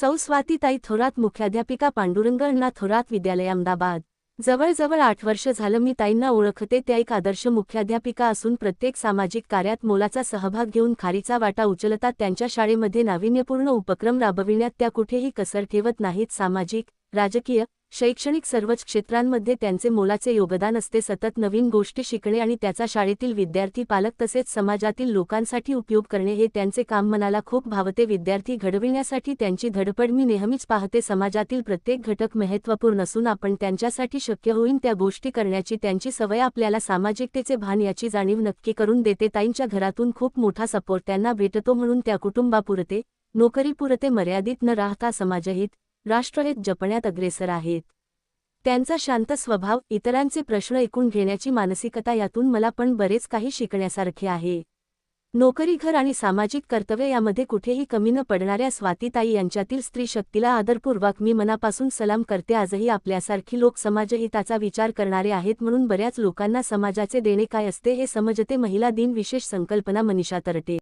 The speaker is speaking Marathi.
सौ स्वातीताई थोरात मुख्याध्यापिका पांडुरंग अण्णा थोरात विद्यालय अहमदाबाद. जवळजवळ आठ वर्ष झालं मी ताईंना ओळखते त्या एक आदर्श मुख्याध्यापिका असून प्रत्येक सामाजिक कार्यात मोलाचा सहभाग घेऊन खारीचा वाटा उचलतात. त्यांच्या शाळेमध्ये नाविन्यपूर्ण उपक्रम राबविण्यात त्या कुठेही कसर ठेवत नाहीत. सामाजिक राजकीय शैक्षणिक सर्वच क्षेत्रांमध्ये त्यांचे मोलाचे योगदान असते. सतत नवीन गोष्टी शिकणे आणि त्याचा शाळेतील विद्यार्थी पालक तसेच समाजातील लोकांसाठी उपयोग करणे हे त्यांचे काम मनाला खूप भावते. विद्यार्थी घडविण्यासाठी त्यांची धडपड मी नेहमीच पाहते. समाजातील प्रत्येक घटक महत्त्वपूर्ण असून आपण त्यांच्यासाठी शक्य होईन त्या गोष्टी करण्याची त्यांची सवय आपल्याला सामाजिकतेचे भान याची जाणीव नक्की करून देते. ताईंच्या घरातून खूप मोठा सपोर्ट त्यांना भेटतो म्हणून त्या कुटुंबापुरते नोकरीपुरते मर्यादित न राहता समाजहित राष्ट्रहित जपण्यात अग्रेसर आहेत. त्यांचा शांत स्वभाव इतरांचे प्रश्न ऐकून घेण्याची मानसिकता यातून मला पण बरेच काही शिकण्यासारखे आहे. नोकरी घर आणि सामाजिक कर्तव्य यामध्ये कुठेही कमी न पडणाऱ्या स्वातीताई यांच्यातील स्त्री शक्तीला आदरपूर्वक मी मनापासून सलाम करते. आजही आपल्यासारखी लोक समाजहिताचा विचार करणारे आहेत म्हणून बऱ्याच लोकांना समाजाचे देणे काय असते हे समजते. महिला दिन विशेष संकल्पना मनीषा तरटे.